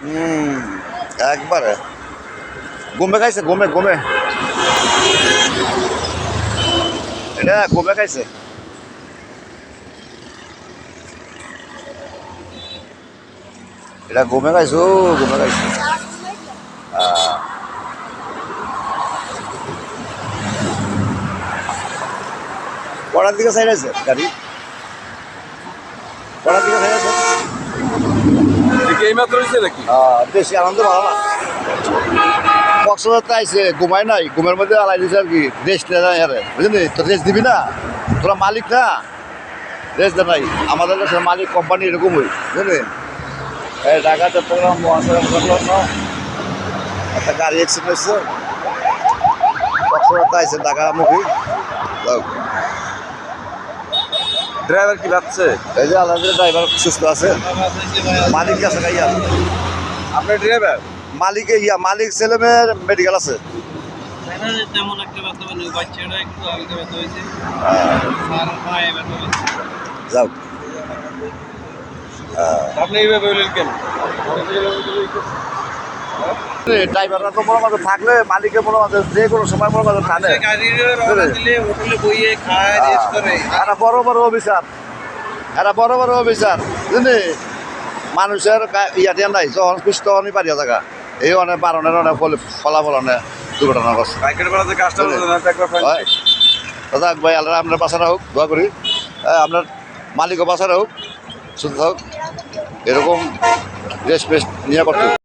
হুম, একবারে। গমে খাইছে, গমে গমে। এটা গমে খাইছে। এটা গমে খাইছো গমে খাইছে। পড়ার দিকে সাইড আছে, গাড়ি। পড়ার দিকে সাইড আছে। দেখি এই মাত্র হয়েছে নাকি? বেশি আনন্দ ভালো না। কক্সবাজার আইসে নাই ঘুমের মধ্যে আলাই দিছে কি নেয় নাই আরে। বুঝলি তো রেস্ট দিবি না? তোরা মালিক না? রেস্ট দে নাই আমাদের মালিক কোম্পানি এরকমই বুঝলি এই ঢাকা চট্টগ্রাম একটা গাড়ি অ্যাক্সিডেন্ট হয়েছে। কক্সবাজার আইসে ঢাকামুখী যাক, ড্রাইভার কি ভাবছে? এই যে আলাদা ড্রাইভার সুস্থ আছে। মালিক আছে গাইয়া আপনার ড্রাইভার মালিক ইয়া মালিক ছেলে মেয়ের মেডিকেল আছে। তেমন একটা ব্যথা মানে বাচ্চাটা একটু হালকা ব্যথা হয়েছে। আহ, আর পায়ে ব্যথা হয়েছে যাও। আপনি এইভাবে বললেন কেন? ড্রাইভাররা তো মনে মাঝে থাকলে মালিকের মনে মাঝে যে কোনো সময় মনে মাঝে এরা বড় বড় অফিসার। এরা বড় বড় অফিসার বুঝলি? মানুষের ইয়াতে নাই যখন খুশি তখনই পারিয়া থাকা। এই অনেক বারণের অনেক ফল- ফলাফল অনেক দুর্ঘটনা করছে হয়। দাদা ভাই আল্লাহ আপনার বাসাটা হোক দোয়া করি। হ্যাঁ, আপনার মালিকও বাসারা হোক শুধু হোক এরকম রেস্ট ফেস্ট নিয়ে করতে।